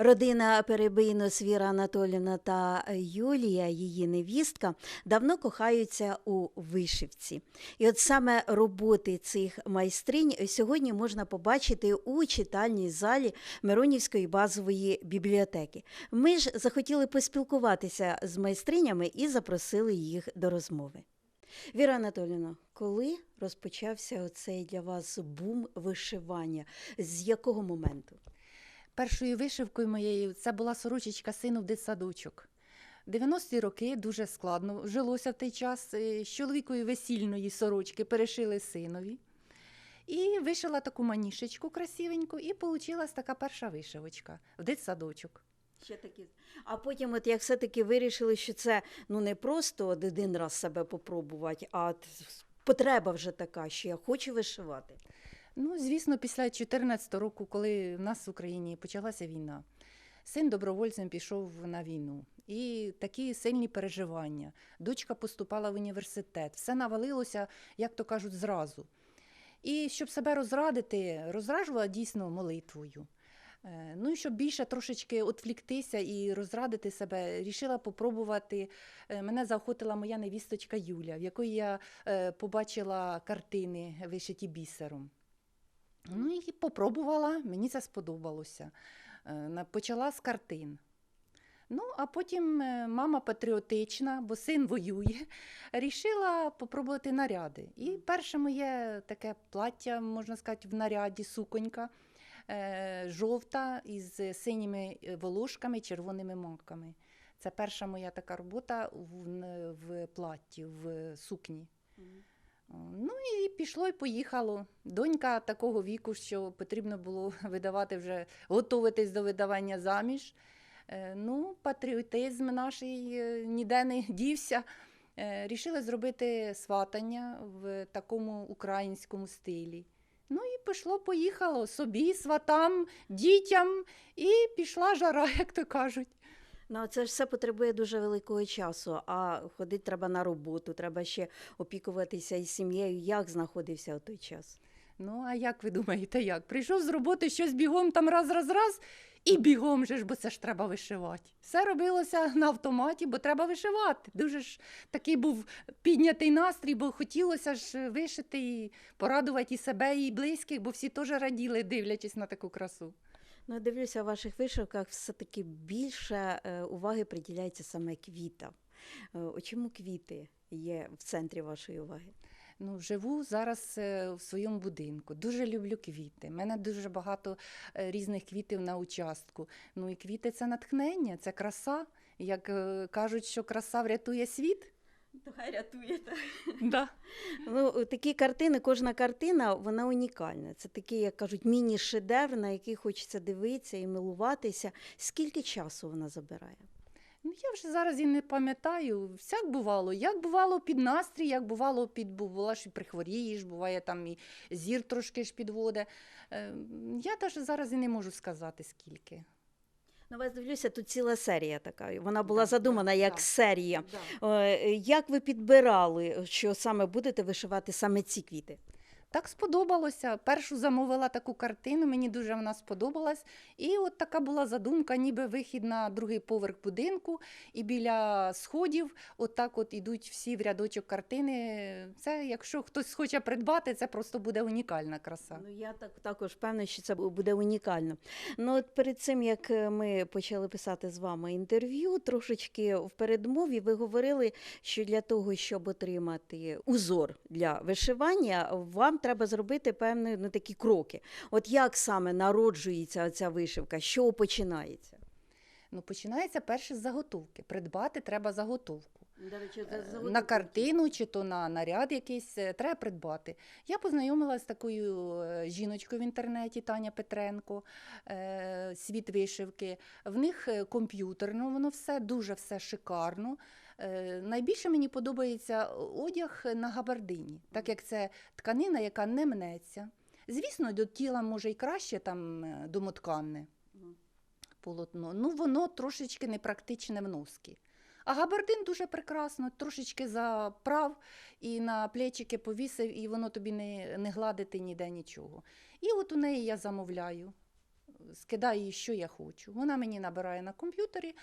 Родина Перебийнос Віра Анатолівна та Юлія, її невістка, давно кохаються у вишивці. І от саме роботи цих майстринь сьогодні можна побачити у читальній залі Миронівської базової бібліотеки. Ми ж захотіли поспілкуватися з майстринями і запросили їх до розмови. Віра Анатолівна, коли розпочався оцей для вас бум вишивання? З якого моменту? Першою вишивкою моєю це була сорочечка сину в дитсадочок. 90-ті роки дуже складно жилося в той час. Е, З чоловікою весільної сорочки перешили синові. І вишила таку манішечку красивеньку, і вийшла така перша вишивочка в дитсадочок. Ще такі. А потім, от як все-таки вирішили, що це ну не просто один раз себе попробувати, а потреба вже така, що я хочу вишивати. Ну, звісно, після 2014 року, коли в нас в Україні почалася війна, син добровольцем пішов на війну. І такі сильні переживання. Дочка поступала в університет, все навалилося, як то кажуть, зразу. І щоб себе розрадити, розражувала дійсно молитвою. Е, Ну і щоб більше трошечки відвліктися і розрадити себе, рішила попробувати. Е, Мене заохотила моя невісточка Юля, в якої я е, побачила картини, вишиті бісером. Ну і попробувала, мені це сподобалося. Е, Почала з картин. Ну, а потім е, мама патріотична, бо син воює, рішила попробувати наряди. І перше моє таке плаття, можна сказати, в наряді, суконька, е, жовта із синіми волошками, червоними маками. Це перша моя така робота в, в платті, в сукні. Ну і пішло і поїхало. Донька такого віку, що потрібно було видавати вже, готуватись до видавання заміж. Е, Ну, патріотизм наш е, ніде не дівся. Е, Рішили зробити сватання в такому українському стилі. Ну і пішло, поїхало собі, сватам, дітям, і пішла жара, як то кажуть. Ну, це ж все потребує дуже великого часу. А ходити треба на роботу, треба ще опікуватися із сім'єю. Як знаходився у той час? Ну, а як ви думаєте, як? Прийшов з роботи щось бігом там раз, раз, раз, і бігом же ж, бо це ж треба вишивати. Все робилося на автоматі, бо треба вишивати. Дуже ж такий був піднятий настрій, бо хотілося ж вишити і порадувати і себе, і близьких, бо всі теж раділи, дивлячись на таку красу. Ну, я дивлюся, в ваших вишивках все-таки більше е, уваги приділяється саме квітам. Е, чому квіти є в центрі вашої уваги? Ну, живу зараз е, в своєму будинку. Дуже люблю квіти. У мене дуже багато різних квітів на участку. Ну і квіти це натхнення, це краса. Як кажуть, що краса врятує світ. Хай рятуєте. Да. Ну, такі картини, кожна картина, вона унікальна. Це такий, як кажуть, міні-шедевр, на який хочеться дивитися і милуватися. Скільки часу вона забирає? Ну, я вже зараз і не пам'ятаю. Всяк бувало. Як бувало під настрій, як бувало під бувала, що прихворієш, буває там і зір трошки ж підводе. Е, Я навіть зараз і не можу сказати скільки. Ну, вас дивлюся, тут ціла серія така. Вона була задумана як серія. Е, Як ви підбирали, що саме будете вишивати саме ці квіти? Так сподобалося. Першу замовила таку картину, мені дуже вона сподобалась. І от така була задумка, ніби вихід на другий поверх будинку, і біля сходів, от от ідуть всі в рядочок картини. Це, якщо хтось хоче придбати, це просто буде унікальна краса. Ну, я так також певна, що це буде унікально. Ну, от перед цим, як е, ми почали писати з вами інтерв'ю, трошечки в передмові ви говорили, що для того, щоб отримати узор для вишивання, вам треба зробити певні ну, такі кроки. От як саме народжується ця вишивка, що починається? Ну, починається перше з заготовки. Придбати треба заготовку. До речі, Е, на картину чи то на наряд якийсь е, треба придбати. Я познайомилася з такою е, жіночкою в інтернеті Таня Петренко, світ вишивки. В них комп'ютерно, воно все дуже все шикарно. Е, Найбільше мені подобається одяг на габардині, так як це тканина, яка не мнеться. Звісно, до тіла може й краще там е, домотканне полотно. Ну, воно трошечки непрактичне в носки. А габардин дуже прекрасно, трошечки заправ і на плечики повісив, і воно тобі не, не гладити ніде нічого. І от у неї я замовляю скидаю їй, що я хочу. Вона мені набирає на комп'ютері,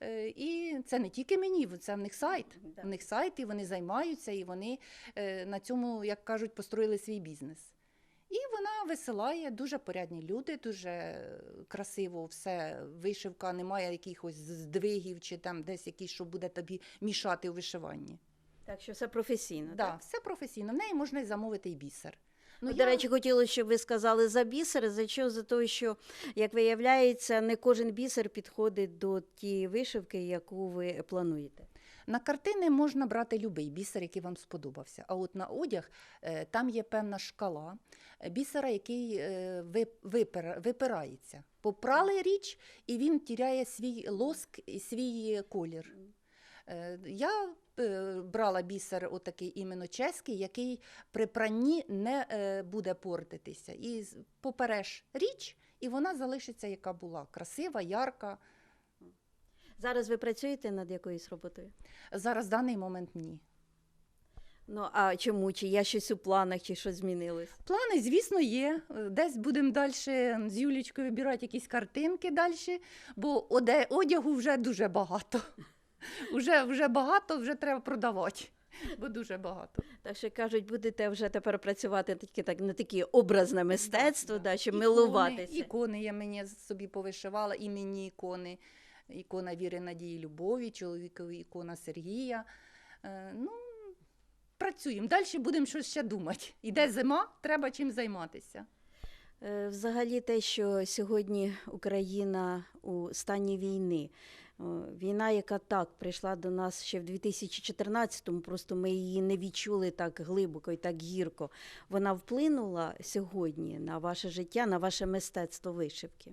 е, і це не тільки мені, це в них сайт. Да. У них сайт, і вони займаються, і вони е, на цьому, як кажуть, построїли свій бізнес. І вона висилає дуже порядні люди, дуже красиво все. Вишивка, немає якихось здвигів чи там десь якісь, що буде тобі мішати у вишиванні. Так що все професійно. Да, так? все професійно. В неї можна замовити і бісер. Ну, До речі, хотілося, щоб ви сказали за бісер. За що? За те, що, як виявляється, не кожен бісер підходить до тієї вишивки, яку ви плануєте. На картини можна брати будь-який бісер, який вам сподобався. А от на одяг е, там є певна шкала е, бісера, який е, ви- випира- випирається. Попрали річ, і він тіряє свій лоск і свій колір. Я брала бісер отакий іменно чеський, який при пранні не е, буде портитися. І попереш річ, і вона залишиться, яка була красива, ярка. Зараз ви працюєте над якоюсь роботою? Зараз в даний момент ні. Ну а чому? Чи є щось у планах, чи щось змінилось? Плани, звісно, є. Е, Десь будемо далі з Юлічкою вибирати якісь картинки далі, бо одягу вже дуже багато. Вже, вже багато, вже треба продавати, бо дуже багато. Так що кажуть, будете вже тепер працювати тільки так на таке образне мистецтво, да, щоб Ікони- милуватися. Ікони я мені собі повишивала, і мені ікони. Ікона віри, надії, любові, чоловікові ікона Сергія. Е, ну, працюємо. Далі будемо щось ще думати. Іде зима, треба чим займатися. Е, Взагалі, те, що сьогодні Україна у стані війни. О, Війна, яка так прийшла до нас ще в 2014-му, просто ми її не відчули так глибоко і так гірко. Вона вплинула сьогодні на ваше життя, на ваше мистецтво вишивки.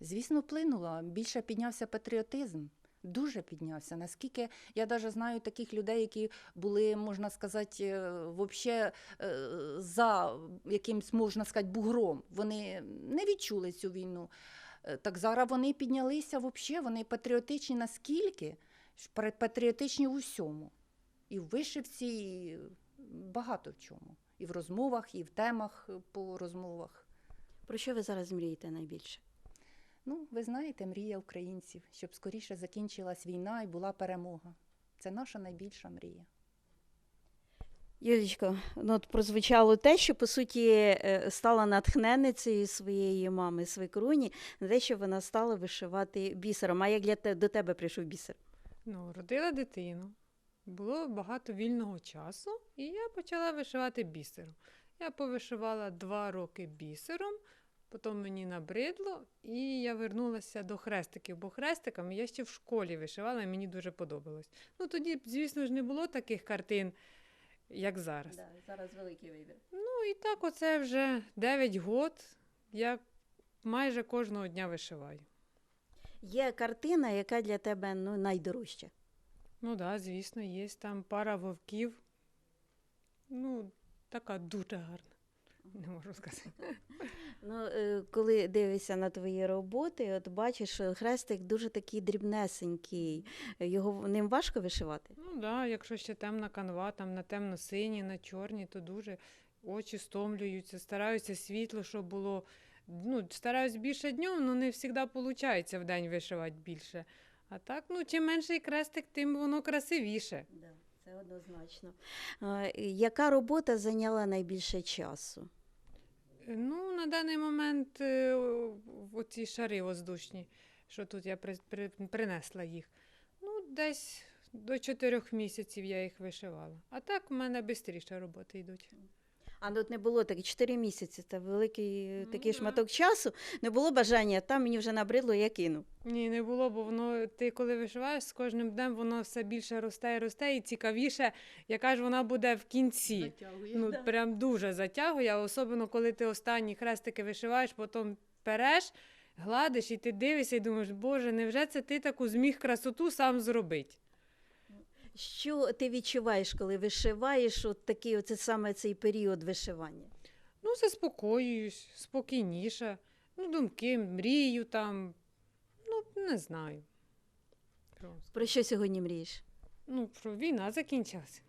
Звісно, вплинула. Більше піднявся патріотизм. Дуже піднявся. Наскільки я навіть знаю таких людей, які були, можна сказати, е, вообще е, за якимсь, можна сказати, бугром. Вони не відчули цю війну. Е, Так зараз вони піднялися вообще, вони патріотичні наскільки, патріотичні в усьому. І в вишивці, і багато в чому. І в розмовах, і в темах е, по розмовах. Про що ви зараз мрієте найбільше? Ну, ви знаєте, мрія українців, щоб скоріше закінчилась війна і була перемога. Це наша найбільша мрія. Юлічко, ну от прозвучало те, що по суті е, стала натхненницею своєї мами свекруні на те, що вона стала вишивати бісером. А як для те до тебе прийшов бісер? Ну, родила дитину. Було багато вільного часу, і я почала вишивати бісером. Я повишивала два роки бісером, потім мені набридло, і я вернулася до хрестиків, бо хрестиками я ще в школі вишивала, і мені дуже подобалось. Ну тоді, звісно ж, не було таких картин, як зараз. зараз великий вибір. Ну і так, оце вже 9 год. Я майже кожного дня вишиваю. Є картина, яка для тебе ну, найдорожча. Ну так, да, звісно, є там пара вовків. Ну, така дуже гарна. Не можу сказати. Ну, е, коли дивишся на твої роботи, от бачиш, що хрестик дуже такий дрібнесенький. Його ним важко вишивати. Ну так, да, якщо ще темна канва, там на темно-синій, на чорній, то дуже очі стомлюються, стараюся світло, щоб було. Ну, стараюсь більше днем, але не завжди виходить в день вишивати більше. А так, ну, чим менший крестик, тим воно красивіше. Да, це однозначно. Яка робота зайняла найбільше часу? Ну, на даний момент е, оці шари воздушні, що тут я при, при, принесла їх. Ну, десь до чотирьох місяців я їх вишивала. А так в мене швидше роботи йдуть. А ну, от не було так 4 місяці, це великий е, Ну, такий шматок часу. Не було бажання, там мені вже набридло, я кину. Ні, не було, бо воно ти коли вишиваєш, з кожним днем воно все більше росте і росте, і цікавіше, яка ж вона буде в кінці. Ну, прям дуже затягує, а особливо коли ти останні хрестики вишиваєш, потім переш, гладиш, і ти дивишся і думаєш, боже, невже це ти таку зміг красоту сам зробити? Що ти відчуваєш, коли вишиваєш от такий оце саме цей період вишивання? Ну, заспокоююсь, спокійніше. Ну, думки, мрію там. Ну, не знаю. Про що сьогодні мрієш? Ну, про війна закінчилася.